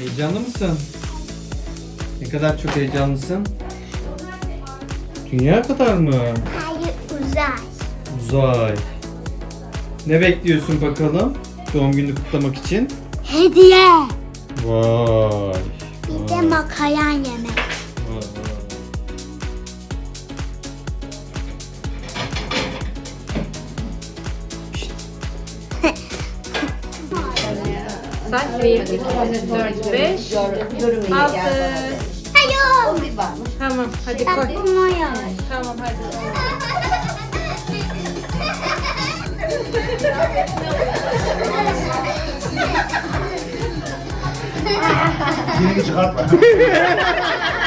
Heyecanlı mısın? Ne kadar çok heyecanlısın? Dünya kadar mı? Hayır uzay. Uzay. Ne bekliyorsun bakalım? Doğum gününü kutlamak için. Hediye. Vay. Bir de vay, Say 1, 2, 3, 4, 5, 6. Hayır. Tamam hadi koy. Tamam hadi. Birini çıkartma.